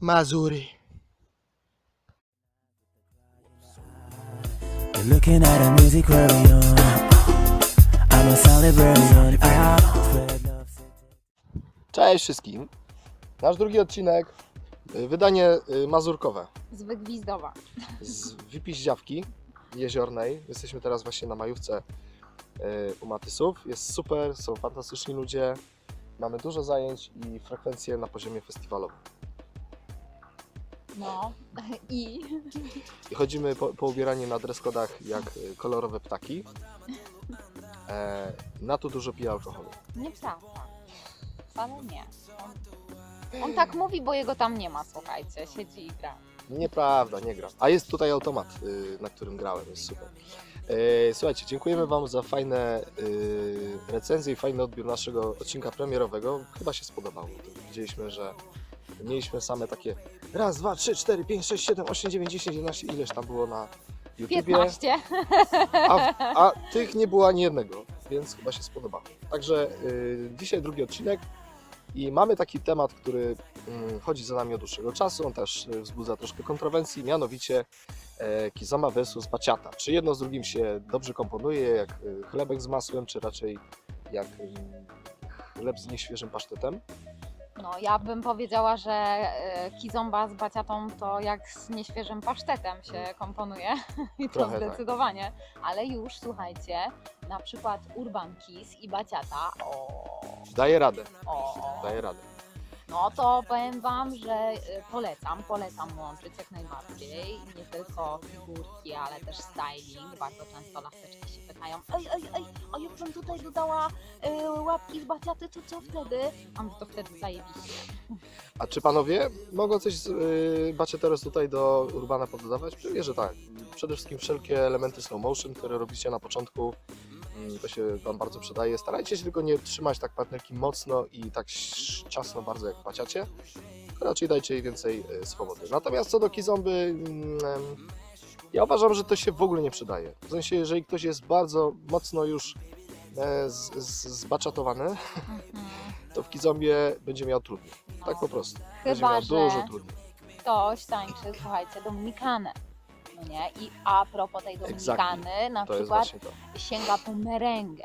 Mazury. Cześć wszystkim. Nasz drugi odcinek, y, wydanie y, mazurkowe z Wygwizdowa. z Wypiździawki Jeziornej. Jesteśmy teraz właśnie na majówce y, u Matysów. Jest super, są fantastyczni ludzie. Mamy dużo zajęć i frekwencje na poziomie festiwalowym. No i I chodzimy po, po ubieraniu na dreskodach jak y, kolorowe ptaki. E, na to dużo pije alkoholu. nieprawda. Wcale nie. On, on tak mówi, bo jego tam nie ma, słuchajcie, siedzi i gra. Nieprawda, nie gram. A jest tutaj automat, y, na którym grałem, jest super. E, Słuchajcie, dziękujemy Wam za fajne y, recenzje i fajny odbiór naszego odcinka premierowego. Chyba się spodobało. Widzieliśmy, że mieliśmy same takie raz, dwa, trzy, cztery, pięć, sześć, siedem, osiem, dziewięć, dziesięć, jedenaście, ileś tam było na YouTubie. 15. A, a tych nie było ani jednego, więc chyba się spodobało. Także y, dzisiaj drugi odcinek i mamy taki temat, który mm, chodzi za nami od dłuższego czasu. On też y, wzbudza troszkę kontrowersji, mianowicie e, Kizama versus Baciata. Czy jedno z drugim się dobrze komponuje, jak y, chlebek z masłem, czy raczej jak y, chleb z nieświeżym pasztetem? No ja bym powiedziała, że e, kizomba z baciatą to jak z nieświeżym pasztetem się komponuje i to tak. zdecydowanie. Ale już słuchajcie, na przykład Urban Kiss i baciata, o, Daje radę, o, daje radę. No to powiem Wam, że y, polecam, polecam łączyć jak najbardziej. Nie tylko figurki, ale też styling. Bardzo często laseczki się pytają, ej, ej, ej, a jakbym tutaj dodała y, łapki z baciaty, to co wtedy? A my to wtedy zajebiście. A czy panowie mogą coś z yy, Bacieteros tutaj do Urbana pododawać? Pewnie, że tak. Przede wszystkim wszelkie elementy slow motion, które robicie na początku, to się Wam bardzo przydaje. Starajcie się tylko nie trzymać tak partnerki mocno i tak ciasno bardzo jak w Baciacie. Raczej dajcie jej więcej e, swobody. Natomiast co do Kizomby, mm, ja uważam, że to się w ogóle nie przydaje. W sensie, jeżeli ktoś jest bardzo mocno już e, z, z, zbaczatowany, to w Kizombie będzie miał trudniej. Tak po prostu. Będzie miał dużo trudniej. ktoś tańczy, słuchajcie, Dominikanę. No nie? I a propos tej Dominikany, na To przykład sięga po merengę.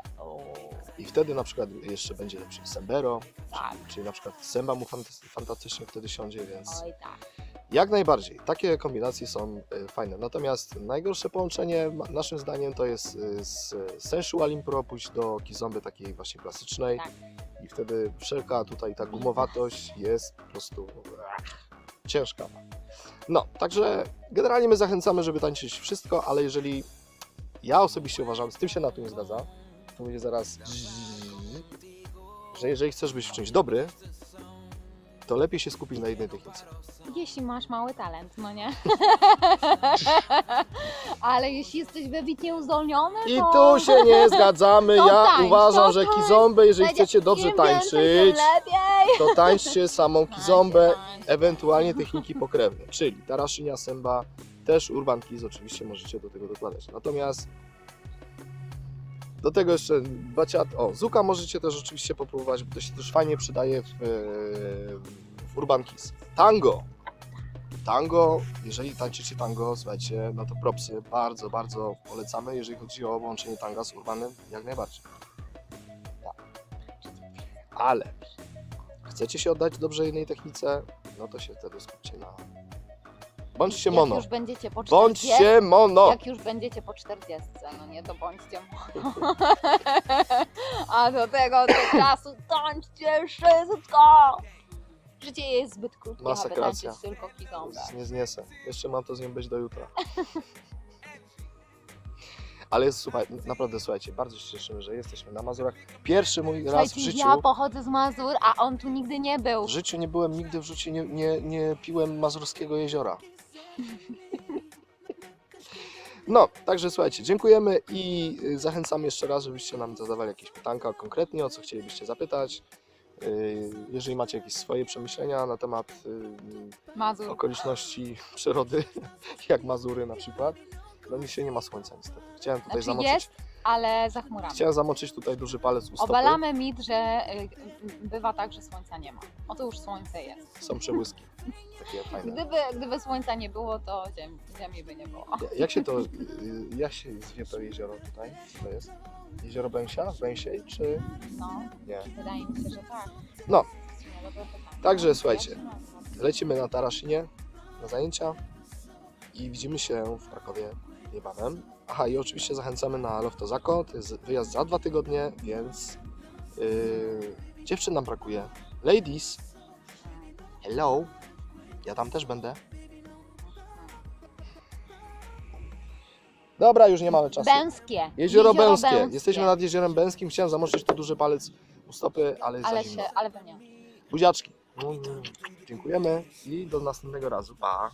I wtedy na przykład jeszcze będzie lepszy Sembero, tak, czyli na przykład Semba mu fant- fantastycznie wtedy siądzie, więc oj tak. jak najbardziej. Takie kombinacje są y, fajne. Natomiast najgorsze połączenie naszym zdaniem to jest y, z Sensual Impro pójść do Kizomby takiej właśnie klasycznej Tak. i wtedy wszelka tutaj ta gumowatość jest po prostu ach, ciężka. No, także generalnie my zachęcamy, żeby tańczyć wszystko, ale jeżeli ja osobiście uważam, z tym się na to nie zgadza, to mówię zaraz, że jeżeli chcesz być w czymś dobry, to lepiej się skupić na jednej technice. Jeśli masz mały talent, no nie? Ale jeśli jesteś wybitnie uzdolniony, I to... tu się nie zgadzamy. To Ja tańcz, uważam, to że tańcz. kizombę, jeżeli Będzie- chcecie dobrze im więcej, tańczyć, lepiej. to tańczcie samą kizombę, Tańcz, ewentualnie techniki pokrewne, czyli taraszynia, semba, też urban kiz oczywiście możecie do tego dokładać. Natomiast do tego jeszcze baciat, o, zuka możecie też oczywiście popróbować, bo to się też fajnie przydaje w, e, w urban kiz. Tango. Tango, jeżeli tańczycie tango, słuchajcie, no to propsy bardzo, bardzo polecamy, jeżeli chodzi o łączenie tanga z urbanem, jak najbardziej. Ale chcecie się oddać dobrze jednej technice, no to się wtedy skupcie na... Bądźcie Jak mono. już będziecie po 40, Bądźcie mono! jak już będziecie po 40, no nie, to bądźcie mono. A do tego do czasu tańczcie wszystko. Życie jest zbyt krótkie, aby Masakracja. tańczyć tylko. Nie zniesę. Jeszcze mam to z nim być do jutra. Ale jest, słuchaj, naprawdę słuchajcie, bardzo się cieszymy, że jesteśmy na Mazurach. Pierwszy mój raz w Słuchajcie, życiu. ja pochodzę z Mazur, a on tu nigdy nie był. W życiu nie byłem, nigdy w życiu nie, nie, nie piłem mazurskiego jeziora. No, także słuchajcie, dziękujemy i y, zachęcam jeszcze raz, żebyście nam zadawali jakieś pytanka konkretnie, o co chcielibyście zapytać. Y, Jeżeli macie jakieś swoje przemyślenia na temat y, Mazur. okoliczności przyrody, jak Mazury na przykład, no dzisiaj nie ma słońca niestety. Chciałem tutaj Znaczy zamoczyć, jest, ale za chmurami. chciałem zamoczyć tutaj duży palec u stopy. Obalamy mit, że bywa tak, że słońca nie ma. Oto już słońce jest. Są przebłyski. Takie fajne. Gdyby, gdyby słońca nie było, to ziem, ziemi by nie było. Ja- Jak się to, y, jak się zwie to jezioro tutaj? Co to jest? Jezioro Bęsia? Bęsiej czy No, nie? wydaje mi się, że tak. No. Także słuchajcie. Lecimy na Taraszynie na zajęcia i widzimy się w Krakowie niebawem. Aha, i oczywiście zachęcamy na Loftozako. To jest wyjazd za dwa tygodnie, więc yy, dziewczyn nam brakuje. Ladies, hello. Ja tam też będę. Dobra, już nie mamy czasu. Bęskie. Jezioro Bęskie. Jesteśmy nad Jeziorem Bęskim. Chciałem zamoczyć tu duży palec u stopy, ale jest Ale za zimno. się, ale wy nie. Buziaczki. Mm, Dziękujemy i do następnego razu. Pa.